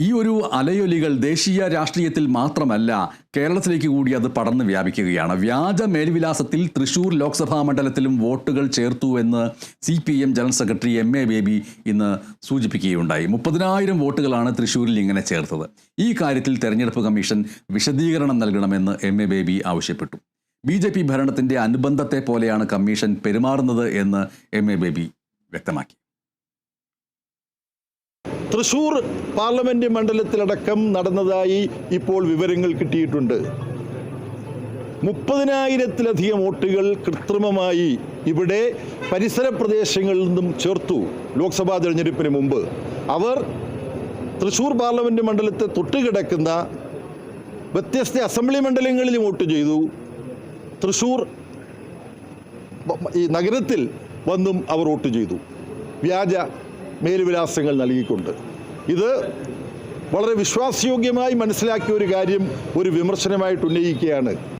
ഈ ഒരു അലയൊലികൾ ദേശീയ രാഷ്ട്രീയത്തിൽ മാത്രമല്ല കേരളത്തിലേക്ക് കൂടി അത് പടർന്നു വ്യാപിക്കുകയാണ്. വ്യാജ മേൽവിലാസത്തിൽ തൃശൂർ ലോക്സഭാ മണ്ഡലത്തിലും വോട്ടുകൾ ചേർത്തു എന്ന് C P M general secretary M A Baby ഇന്ന് സൂചിപ്പിക്കുകയുണ്ടായി. മുപ്പതിനായിരം വോട്ടുകളാണ് തൃശൂരിൽ ഇങ്ങനെ ചേർത്തത്. ഈ കാര്യത്തിൽ തെരഞ്ഞെടുപ്പ് കമ്മീഷൻ വിശദീകരണം നൽകണമെന്ന് എം എ ബേബി ആവശ്യപ്പെട്ടു. ബി ജെ പി ഭരണത്തിന്റെ അനുബന്ധത്തെ പോലെയാണ് കമ്മീഷൻ പെരുമാറുന്നത് എന്ന് എം എ ബേബി വ്യക്തമാക്കി. തൃശൂർ പാർലമെന്റ് മണ്ഡലത്തിലടക്കം നടന്നതായി ഇപ്പോൾ വിവരങ്ങൾ കിട്ടിയിട്ടുണ്ട്. മുപ്പതിനായിരത്തിലധികം വോട്ടുകൾ കൃത്രിമമായി ഇവിടെ പരിസര പ്രദേശങ്ങളിൽ നിന്നും ചേർത്തു ലോക്സഭാ തെരഞ്ഞെടുപ്പിന് മുമ്പ്. അവർ തൃശൂർ പാർലമെന്റ് മണ്ഡലത്തെ തൊട്ടുകിടക്കുന്ന വ്യത്യസ്ത അസംബ്ലി മണ്ഡലങ്ങളിൽ വോട്ട് ചെയ്തു. തൃശൂർ ഈ നഗരത്തിൽ വന്നും അവർ വോട്ട് ചെയ്തു. വ്യാജ മേൽവിലാസങ്ങൾ നൽകിക്കൊണ്ട്. ഇത് വളരെ വിശ്വാസയോഗ്യമായി മനസ്സിലാക്കിയ ഒരു കാര്യം ഒരു വിമർശനമായിട്ട് ഉന്നയിക്കുകയാണ്.